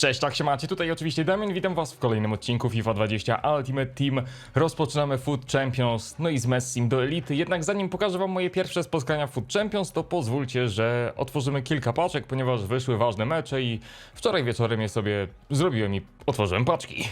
Cześć, tak się macie, tutaj oczywiście Damian, witam was w kolejnym odcinku FIFA 20 Ultimate Team. Rozpoczynamy Food Champions, no i z Messim do elity. Jednak zanim pokażę wam moje pierwsze spotkania w Food Champions, to pozwólcie, że otworzymy kilka paczek, ponieważ wyszły ważne mecze i wczoraj wieczorem je sobie zrobiłem i otworzyłem paczki.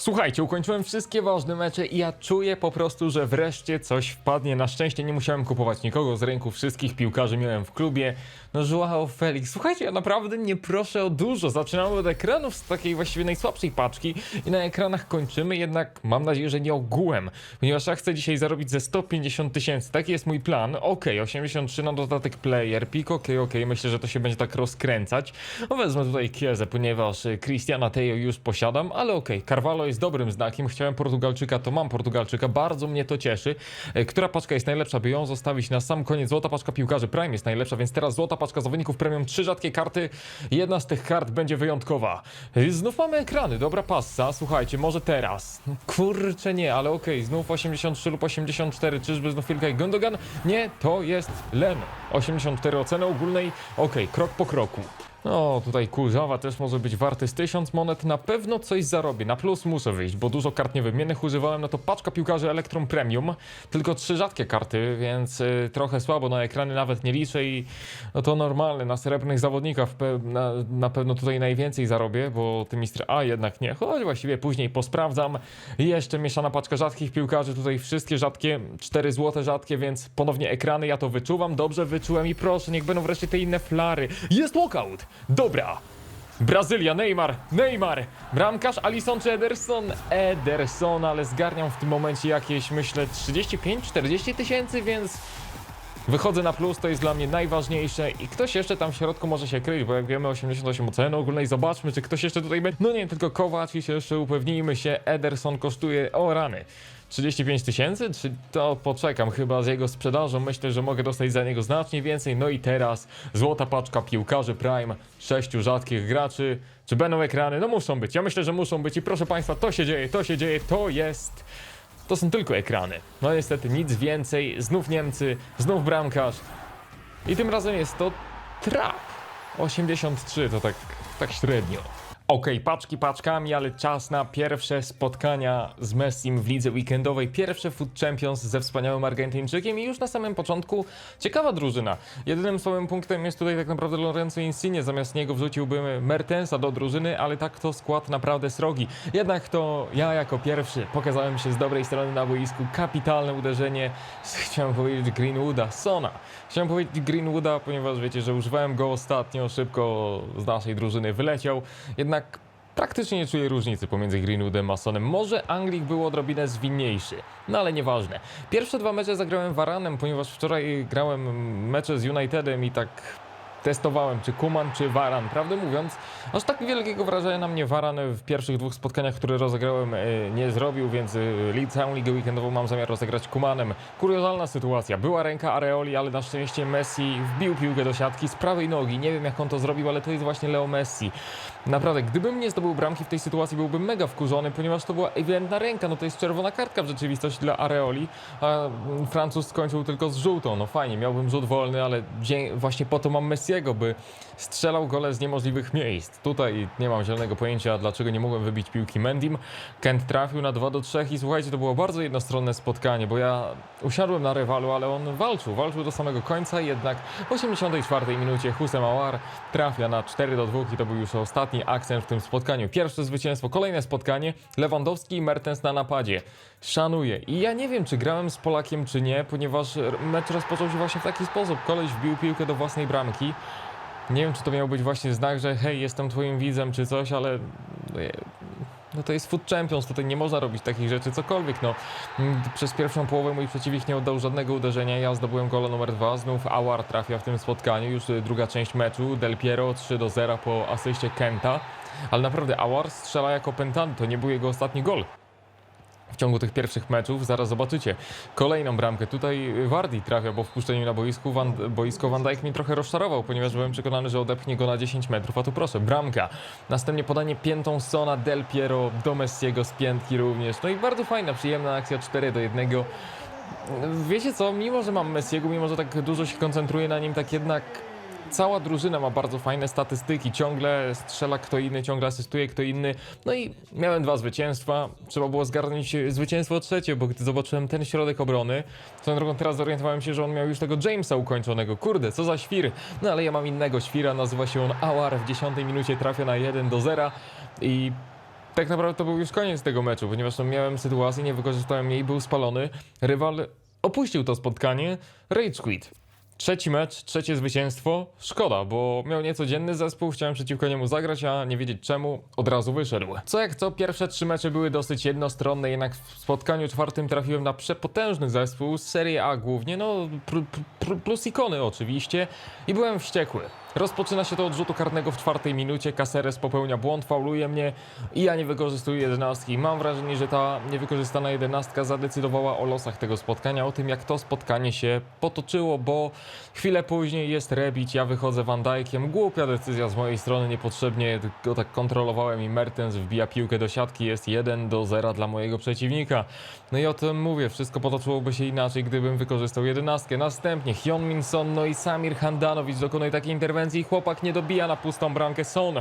Słuchajcie, ukończyłem wszystkie ważne mecze i ja czuję po prostu, że wreszcie coś wpadnie. Na szczęście nie musiałem kupować nikogo z rynku, wszystkich piłkarzy miałem w klubie. No Joao Felix, słuchajcie, ja naprawdę nie proszę o dużo. Zaczynamy od ekranów z takiej właściwie najsłabszej paczki i na ekranach kończymy, jednak mam nadzieję, że nie ogółem, ponieważ ja chcę dzisiaj zarobić ze 150 tysięcy. Taki jest mój plan. Okej, 83 na dodatek player, pik, okej, okej, myślę, że to się będzie tak rozkręcać. No wezmę tutaj Kiezę, ponieważ y, Cristiana Tejo już posiadam, ale okej, Carvalho jest dobrym znakiem. Chciałem Portugalczyka, to mam Portugalczyka. Bardzo mnie to cieszy. E, Która paczka jest najlepsza, by ją zostawić na sam koniec? Złota paczka piłkarzy Prime jest najlepsza, więc teraz złota paczka zawodników premium. Trzy rzadkie karty. Jedna z tych kart będzie wyjątkowa. E, Znów mamy ekrany. Dobra passa. Słuchajcie, może teraz. Kurczę nie, ale okej. Znów 83 lub 84. Czyżby znów Ilkay Gundogan? Nie, to jest Len. 84 oceny ogólnej. Okej, krok po kroku. No, tutaj kurzawa też może być warty z 1000 monet. Na pewno coś zarobię. Na plus muszę wyjść, bo dużo kart niewymiennych używałem. No to paczka piłkarzy Electrum Premium. Tylko trzy rzadkie karty, więc y, trochę słabo. Na ekrany nawet nie liczę i no to normalne. Na srebrnych zawodnikach pe na, na pewno tutaj najwięcej zarobię, bo ty mistrz A jednak nie. Choć właściwie później posprawdzam. Jeszcze mieszana paczka rzadkich piłkarzy. Tutaj wszystkie rzadkie, cztery złote rzadkie, więc ponownie ekrany. Ja to wyczuwam. Dobrze wyczułem i proszę, niech będą wreszcie te inne flary. Jest walkout! Dobra! Brazylia, Neymar, Neymar, bramkarz Alisson czy Ederson? Ederson, ale zgarniam w tym momencie jakieś, myślę, 35-40 tysięcy, więc wychodzę na plus, to jest dla mnie najważniejsze i ktoś jeszcze tam w środku może się kryć, bo jak wiemy 88 oceny ogólnej, zobaczmy, czy ktoś jeszcze tutaj będzie. No nie, tylko Kowac i się jeszcze upewnijmy się, Ederson kosztuje, o rany. 35 tysięcy? Czy to poczekam chyba z jego sprzedażą? Myślę, że mogę dostać za niego znacznie więcej. No i teraz złota paczka piłkarzy Prime, sześciu rzadkich graczy. Czy będą ekrany? No muszą być. Ja myślę, że muszą być i proszę Państwa, to się dzieje, to się dzieje, to jest... To są tylko ekrany. No niestety nic więcej. Znów Niemcy, znów bramkarz. I tym razem jest to trap. 83 to tak, tak średnio. Okej, paczki paczkami, ale czas na pierwsze spotkania z Messim w lidze weekendowej. Pierwsze Food Champions ze wspaniałym Argentyńczykiem i już na samym początku ciekawa drużyna. Jedynym słabym punktem jest tutaj tak naprawdę Lorenzo Insigne. Zamiast niego wrzuciłbym Mertensa do drużyny, ale tak to skład naprawdę srogi. Jednak to ja jako pierwszy pokazałem się z dobrej strony na boisku. Kapitalne uderzenie, chciałem powiedzieć Greenwooda, Sona. Chciałem powiedzieć Greenwooda, ponieważ wiecie, że używałem go ostatnio, szybko z naszej drużyny wyleciał. Jednak praktycznie nie czuję różnicy pomiędzy Greenwoodem a Sonem. Może Anglik był odrobinę zwinniejszy, no ale nieważne. Pierwsze dwa mecze zagrałem Varanem, ponieważ wczoraj grałem mecze z Unitedem i tak testowałem, czy Kuman, czy Varan. Prawdę mówiąc, aż tak wielkiego wrażenia na mnie Varan w pierwszych dwóch spotkaniach, które rozegrałem, e, nie zrobił, więc e, całą ligę weekendową mam zamiar rozegrać Kumanem. Kuriozalna sytuacja. Była ręka Areoli, ale na szczęście Messi wbił piłkę do siatki z prawej nogi. Nie wiem, jak on to zrobił, ale to jest właśnie Leo Messi. Naprawdę, gdybym nie zdobył bramki w tej sytuacji, byłbym mega wkurzony, ponieważ to była ewidentna ręka. No to jest czerwona kartka w rzeczywistości dla Areoli, a mm, Francuz skończył tylko z żółtą. No fajnie, miałbym rzut wolny, ale właśnie po to mam Messiego, by strzelał gole z niemożliwych miejsc. Tutaj nie mam zielonego pojęcia, dlaczego nie mogłem wybić piłki Mendim. Kent trafił na 2 do 3 i słuchajcie, to było bardzo jednostronne spotkanie, bo ja usiadłem na rywalu, ale on walczył, walczył do samego końca, jednak w 84 minucie Husem Awar trafia na 4 do 2 i to był już ostatni akcent w tym spotkaniu. Pierwsze zwycięstwo, kolejne spotkanie, Lewandowski i Mertens na napadzie. Szanuję. I ja nie wiem, czy grałem z Polakiem, czy nie, ponieważ mecz rozpoczął się właśnie w taki sposób. Koleś wbił piłkę do własnej bramki. Nie wiem, czy to miał być właśnie znak, że hej, jestem twoim widzem, czy coś, ale no, je- no to jest Food Champions, tutaj nie można robić takich rzeczy, cokolwiek, no. Przez pierwszą połowę mój przeciwnik nie oddał żadnego uderzenia, ja zdobyłem gola numer dwa, znów Awar trafia w tym spotkaniu, już y, druga część meczu, Del Piero 3 do 0 po asyście Kenta, ale naprawdę Awar strzela jako pętany, to nie był jego ostatni gol w ciągu tych pierwszych meczów. Zaraz zobaczycie kolejną bramkę. Tutaj Wardi trafia, bo w puszczeniu na boisku Van, boisko Van Dijk mnie trochę rozczarował, ponieważ byłem przekonany, że odepchnie go na 10 metrów, a tu proszę, bramka. Następnie podanie piętą Sona, Del Piero, do Messiego z piętki również. No i bardzo fajna, przyjemna akcja 4 do 1. Wiecie co, mimo że mam Messiego, mimo że tak dużo się koncentruję na nim, tak jednak cała drużyna ma bardzo fajne statystyki, ciągle strzela kto inny, ciągle asystuje kto inny. No i miałem dwa zwycięstwa, trzeba było zgarnąć zwycięstwo trzecie, bo gdy zobaczyłem ten środek obrony, swoją drogą teraz zorientowałem się, że on miał już tego Jamesa ukończonego. Kurde, co za świr. No ale ja mam innego świra, nazywa się on Awar, w 10 minucie trafia na 1 do 0 i tak naprawdę to był już koniec tego meczu, ponieważ no, miałem sytuację, nie wykorzystałem jej, był spalony. Rywal opuścił to spotkanie, rage quit. Trzeci mecz, trzecie zwycięstwo. Szkoda, bo miał niecodzienny zespół, chciałem przeciwko niemu zagrać, a nie wiedzieć czemu, od razu wyszedł. Co jak co, pierwsze trzy mecze były dosyć jednostronne, jednak w spotkaniu czwartym trafiłem na przepotężny zespół z Serie A głównie, no plus ikony oczywiście i byłem wściekły. Rozpoczyna się to od rzutu karnego w czwartej minucie, Caceres popełnia błąd, fauluje mnie i ja nie wykorzystuję jedenastki. Mam wrażenie, że ta niewykorzystana jedenastka zadecydowała o losach tego spotkania, o tym jak to spotkanie się potoczyło, bo chwilę później jest rebić, ja wychodzę Van Dijkiem, głupia decyzja z mojej strony, niepotrzebnie go tak kontrolowałem i Mertens wbija piłkę do siatki, jest 1 do 0 dla mojego przeciwnika. No i o tym mówię, wszystko potoczyłoby się inaczej, gdybym wykorzystał jedenastkę. Następnie Hyun Min Son, no i Samir Handanovic dokonuje takiej interwencji i chłopak nie dobija na pustą bramkę Son,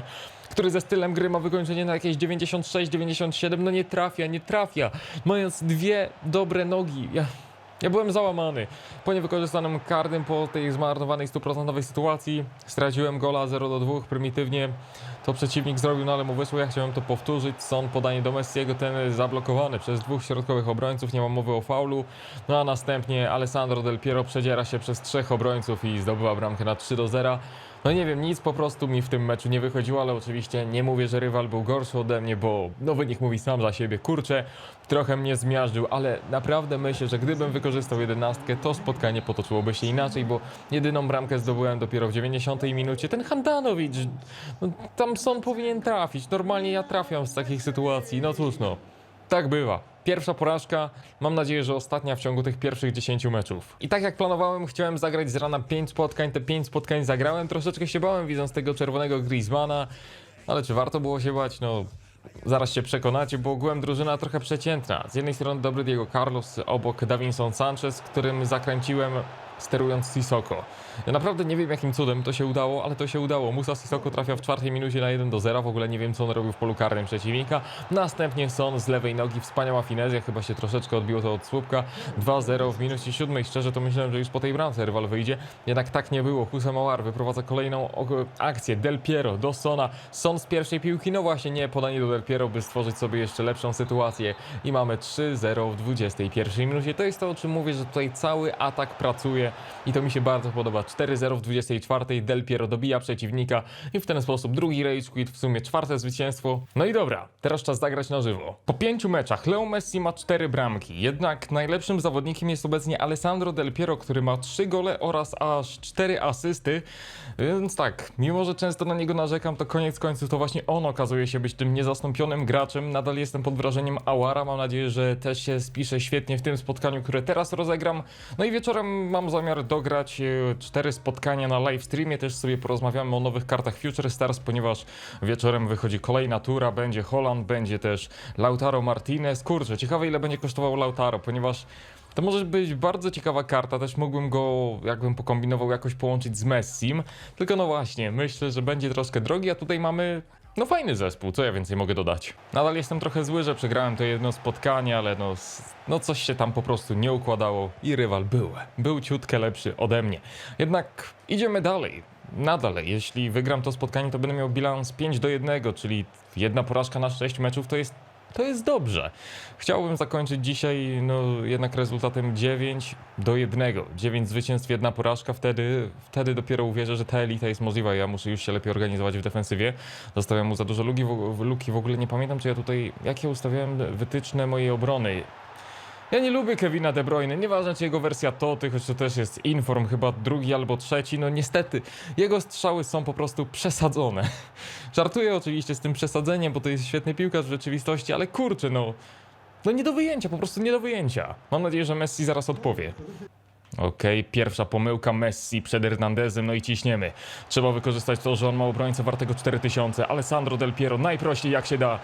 który ze stylem gry ma wykończenie na jakieś 96-97, no nie trafia, nie trafia, mając dwie dobre nogi. Ja... Ja byłem załamany. Po niewykorzystanym karnym, po tej zmarnowanej stuprocentowej sytuacji straciłem gola 0 do 2 prymitywnie. To przeciwnik zrobił, no ale mu wyszło. Ja chciałem to powtórzyć. Son podanie do Messiego, ten zablokowany przez dwóch środkowych obrońców. Nie ma mowy o faulu. No a następnie Alessandro Del Piero przedziera się przez trzech obrońców i zdobywa bramkę na 3 do 0. No nie wiem, nic po prostu mi w tym meczu nie wychodziło, ale oczywiście nie mówię, że rywal był gorszy ode mnie, bo no wynik mówi sam za siebie. Kurczę, trochę mnie zmiażdżył, ale naprawdę myślę, że gdybym wykorzystał jedenastkę, to spotkanie potoczyłoby się inaczej, bo jedyną bramkę zdobyłem dopiero w 90 minucie. Ten Handanovic, no, tam Son powinien trafić. Normalnie ja trafiam z takich sytuacji. No cóż no, tak bywa. Pierwsza porażka, mam nadzieję, że ostatnia w ciągu tych pierwszych 10 meczów. I tak jak planowałem, chciałem zagrać z rana 5 spotkań, te 5 spotkań zagrałem, troszeczkę się bałem widząc tego czerwonego Griezmana, ale czy warto było się bać? No, zaraz się przekonacie, bo ogółem drużyna trochę przeciętna. Z jednej strony dobry Diego Carlos, obok Davinson Sanchez, którym zakręciłem sterując Sissoko. Ja naprawdę nie wiem jakim cudem to się udało, ale to się udało. Musa Sissoko trafia w czwartej minucie na 1 do 0. W ogóle nie wiem co on robił w polu karnym przeciwnika. Następnie Son z lewej nogi, wspaniała finezja, chyba się troszeczkę odbiło to od słupka. 2-0 w minucie siódmej. Szczerze to myślałem, że już po tej bramce rywal wyjdzie. Jednak tak nie było. Husam Mawar wyprowadza kolejną akcję. Del Piero do Sona. Son z pierwszej piłki. No właśnie nie, podanie do Del Piero, by stworzyć sobie jeszcze lepszą sytuację. I mamy 3-0 w 21 minucie. To jest to, o czym mówię, że tutaj cały atak pracuje i to mi się bardzo podoba. 4-0 w 24. Del Piero dobija przeciwnika i w ten sposób drugi rage quit, w sumie czwarte zwycięstwo. No i dobra, teraz czas zagrać na żywo. Po pięciu meczach Leo Messi ma cztery bramki, jednak najlepszym zawodnikiem jest obecnie Alessandro Del Piero, który ma trzy gole oraz aż cztery asysty. Więc tak, mimo że często na niego narzekam, to koniec końców to właśnie on okazuje się być tym niezastąpionym graczem. Nadal jestem pod wrażeniem Awara, mam nadzieję, że też się spisze świetnie w tym spotkaniu, które teraz rozegram. No i wieczorem mam zamiar dograć e, cztery spotkania na live streamie. Też sobie porozmawiamy o nowych kartach Future Stars, ponieważ wieczorem wychodzi kolejna tura. Będzie Holland, będzie też Lautaro Martinez. Kurczę, ciekawe ile będzie kosztował Lautaro, ponieważ to może być bardzo ciekawa karta, też mógłbym go, jakbym pokombinował, jakoś połączyć z Messim. Tylko no właśnie, myślę, że będzie troszkę drogi, a tutaj mamy no fajny zespół, co ja więcej mogę dodać? Nadal jestem trochę zły, że przegrałem to jedno spotkanie, ale no, no coś się tam po prostu nie układało i rywal był, był ciutkę lepszy ode mnie. Jednak idziemy dalej. Nadal, jeśli wygram to spotkanie, to będę miał bilans 5 do 1, czyli jedna porażka na 6 meczów to jest to jest dobrze. Chciałbym zakończyć dzisiaj no, jednak rezultatem 9 do 1. 9 zwycięstw, jedna porażka. Wtedy, wtedy dopiero uwierzę, że ta elita jest możliwa. Ja muszę już się lepiej organizować w defensywie. Zostawiam mu za dużo luki w, luki. W ogóle nie pamiętam, czy ja tutaj, jakie ustawiałem wytyczne mojej obrony. Ja nie lubię Kevina De Bruyne, nieważne czy jego wersja Toty, choć to też jest Inform, chyba drugi albo trzeci, no niestety, jego strzały są po prostu przesadzone. Żartuję oczywiście z tym przesadzeniem, bo to jest świetny piłkarz w rzeczywistości, ale kurczę, no, no nie do wyjęcia, po prostu nie do wyjęcia. Mam nadzieję, że Messi zaraz odpowie. Okej, okay, pierwsza pomyłka Messi przed Hernandezem, no i ciśniemy. Trzeba wykorzystać to, że on ma obrońcę wartego 4000. Alessandro Del Piero najprościej jak się da.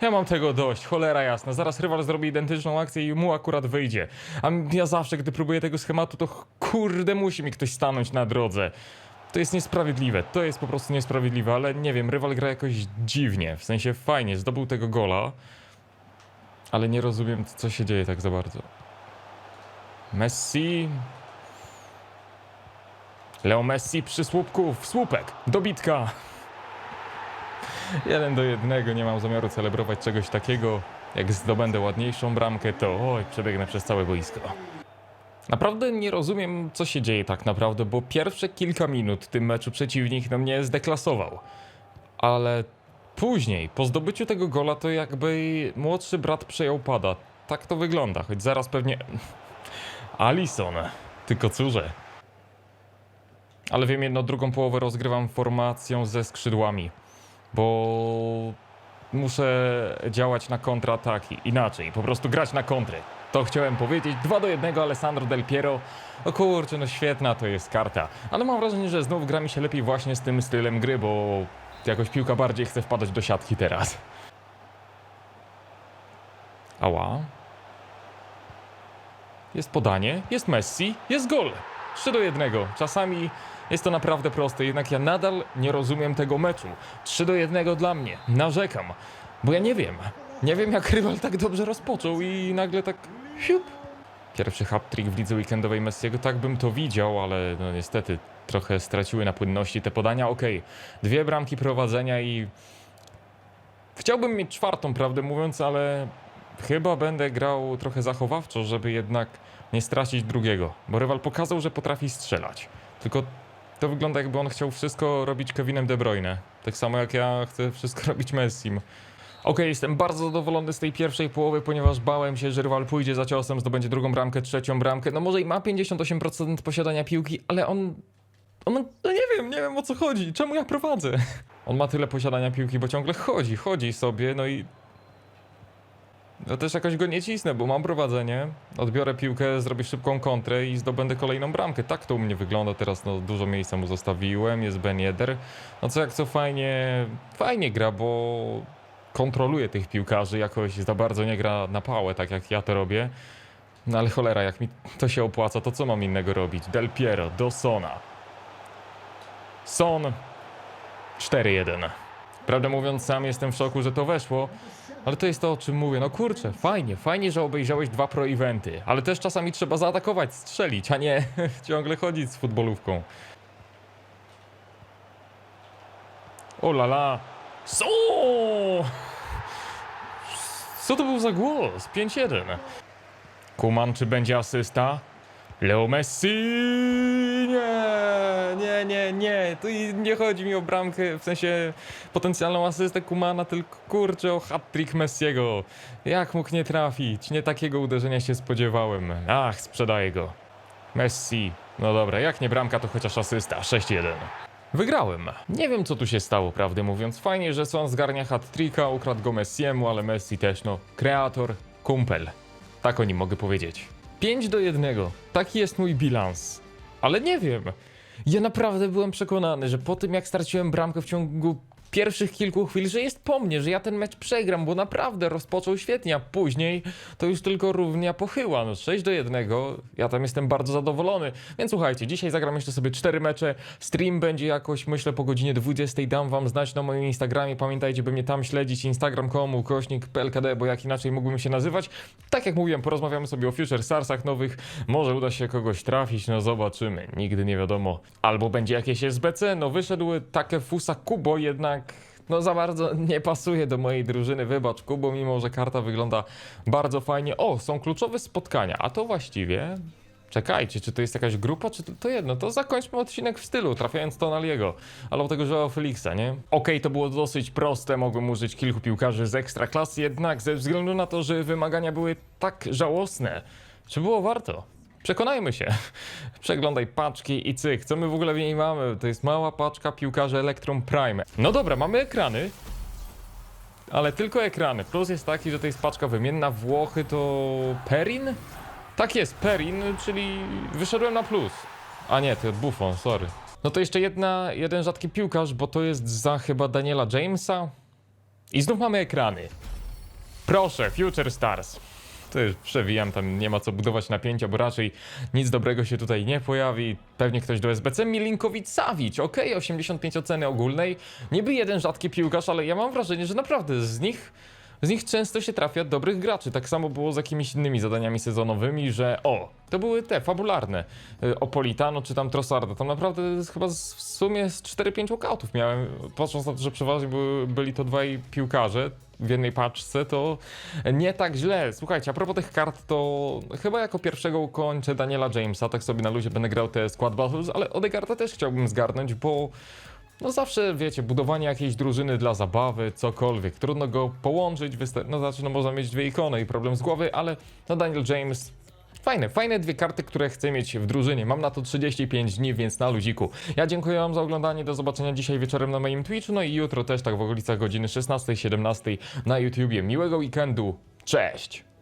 Ja mam tego dość, cholera jasna. Zaraz rywal zrobi identyczną akcję i mu akurat wyjdzie. A ja zawsze, gdy próbuję tego schematu, to kurde musi mi ktoś stanąć na drodze. To jest niesprawiedliwe, to jest po prostu niesprawiedliwe, ale nie wiem, rywal gra jakoś dziwnie. W sensie fajnie, zdobył tego gola, ale nie rozumiem, co się dzieje tak za bardzo. Messi. Leo Messi przy słupku, w słupek, dobitka. Jeden do jednego, nie mam zamiaru celebrować czegoś takiego. Jak zdobędę ładniejszą bramkę, to oj, przebiegnę przez całe boisko. Naprawdę nie rozumiem, co się dzieje tak naprawdę, bo pierwsze kilka minut w tym meczu przeciwnik no mnie zdeklasował. Ale później, po zdobyciu tego gola, to jakby młodszy brat przejął pada. Tak to wygląda, choć zaraz pewnie... Alison, tylko cóże. Ale wiem jedno, drugą połowę rozgrywam formacją ze skrzydłami, bo muszę działać na kontrataki. Inaczej, po prostu grać na kontry. To chciałem powiedzieć. 2 do 1 Alessandro Del Piero. O kurczę, no świetna to jest karta. Ale mam wrażenie, że znów gra mi się lepiej właśnie z tym stylem gry, bo jakoś piłka bardziej chce wpadać do siatki teraz. Ała. Jest podanie, jest Messi, jest gol. 3 do 1. Czasami jest to naprawdę proste, jednak ja nadal nie rozumiem tego meczu. 3 do 1 dla mnie. Narzekam, bo ja nie wiem. Nie wiem jak rywal tak dobrze rozpoczął i nagle tak siup. Pierwszy hat-trick w lidze weekendowej Messiego, tak bym to widział, ale no niestety trochę straciły na płynności te podania. Okej, dwie bramki prowadzenia i chciałbym mieć czwartą, prawdę mówiąc, ale chyba będę grał trochę zachowawczo, żeby jednak nie stracić drugiego, bo rywal pokazał, że potrafi strzelać. Tylko to wygląda jakby on chciał wszystko robić Kevinem De Bruyne. Tak samo jak ja chcę wszystko robić Messim. Okej, jestem bardzo zadowolony z tej pierwszej połowy, ponieważ bałem się, że rywal pójdzie za ciosem, zdobędzie drugą bramkę, trzecią bramkę. No może i ma 58% posiadania piłki, ale on... On, no nie wiem, nie wiem o co chodzi. Czemu ja prowadzę? On ma tyle posiadania piłki, bo ciągle chodzi, chodzi sobie, no i no też jakoś go nie cisnę, bo mam prowadzenie, odbiorę piłkę, zrobię szybką kontrę i zdobędę kolejną bramkę. Tak to u mnie wygląda teraz, no dużo miejsca mu zostawiłem, jest Ben Yedder. No co jak co fajnie, fajnie gra, bo kontroluje tych piłkarzy, jakoś za bardzo nie gra na pałę, tak jak ja to robię. No ale cholera, jak mi to się opłaca, to co mam innego robić? Del Piero, do Sona. Son 4-1. Prawdę mówiąc, sam jestem w szoku, że to weszło, ale to jest to, o czym mówię. No kurczę, fajnie, fajnie, że obejrzałeś dwa pro-eventy, ale też czasami trzeba zaatakować, strzelić, a nie ciągle chodzić z futbolówką. O la la. Co? Co to był za głos? 5-1. Kuman, czy będzie asysta? Leo Messi! Nie, nie, nie, nie. Tu nie chodzi mi o bramkę, w sensie potencjalną asystę Kumana, tylko kurczę o hat-trick Messiego. Jak mógł nie trafić? Nie takiego uderzenia się spodziewałem. Ach, sprzedaję go. Messi. No dobra, jak nie bramka, to chociaż asysta. 6-1. Wygrałem. Nie wiem, co tu się stało, prawdę mówiąc. Fajnie, że Son zgarnia hat-tricka, ukradł go Messiemu, ale Messi też, no, kreator, kumpel. Tak o nim mogę powiedzieć. 5 do 1. Taki jest mój bilans. Ale nie wiem. Ja naprawdę byłem przekonany, że po tym jak straciłem bramkę w ciągu pierwszych kilku chwil, że jest po mnie, że ja ten mecz przegram, bo naprawdę rozpoczął świetnie, a później to już tylko równia pochyła. No 6 do 1. Ja tam jestem bardzo zadowolony. Więc słuchajcie, dzisiaj zagram jeszcze sobie 4 mecze. Stream będzie jakoś, myślę, po godzinie 20. Dam wam znać na moim Instagramie. Pamiętajcie, by mnie tam śledzić. Instagram.com, kośnik PLKD, bo jak inaczej mógłbym się nazywać. Tak jak mówiłem, porozmawiamy sobie o Future Starsach nowych. Może uda się kogoś trafić, no zobaczymy. Nigdy nie wiadomo. Albo będzie jakieś SBC. No wyszedł Takefusa Kubo, jednak no za bardzo nie pasuje do mojej drużyny, wybacz Kubo, mimo że karta wygląda bardzo fajnie. O, są kluczowe spotkania, a to właściwie... Czekajcie, czy to jest jakaś grupa, czy to, to jedno? To zakończmy odcinek w stylu, trafiając Tonaliego, albo tego Joao Felixa, nie? Okej, to było dosyć proste, mogłem użyć kilku piłkarzy z ekstra klasy, jednak ze względu na to, że wymagania były tak żałosne, czy było warto? Przekonajmy się. Przeglądaj paczki i cyk. Co my w ogóle w niej mamy? To jest mała paczka piłkarzy Electrum Prime. No dobra, mamy ekrany. Ale tylko ekrany. Plus jest taki, że to jest paczka wymienna. Włochy to Perin? Tak jest, Perin, czyli wyszedłem na plus. A nie, to Buffon, sorry. No to jeszcze jedna, jeden rzadki piłkarz, bo to jest za chyba Daniela Jamesa. I znów mamy ekrany. Proszę, Future Stars. To już przewijam, tam nie ma co budować napięcia, bo raczej nic dobrego się tutaj nie pojawi. Pewnie ktoś do SBC. Milinkowicz Savic, okej, 85 oceny ogólnej. Niby jeden rzadki piłkarz, ale ja mam wrażenie, że naprawdę z nich z nich często się trafia dobrych graczy. Tak samo było z jakimiś innymi zadaniami sezonowymi, że o, to były te fabularne. Y, Opolitano czy tam Trossarda. Tam naprawdę chyba z, w sumie z 4-5 walkoutów miałem. Patrząc na to, że przeważnie były, byli to dwaj piłkarze w jednej paczce, to nie tak źle. Słuchajcie, a propos tych kart, to chyba jako pierwszego ukończę Daniela Jamesa. Tak sobie na luzie będę grał te Squad Battles, ale Odegarda też chciałbym zgarnąć, bo no zawsze, wiecie, budowanie jakiejś drużyny dla zabawy, cokolwiek. Trudno go połączyć, no znaczy, no można mieć dwie ikony i problem z głowy, ale no Daniel James... Fajne, fajne dwie karty, które chcę mieć w drużynie. Mam na to 35 dni, więc na luziku. Ja dziękuję Wam za oglądanie. Do zobaczenia dzisiaj wieczorem na moim Twitchu, no i jutro też tak w okolicach godziny 16-17 na YouTubie. Miłego weekendu. Cześć!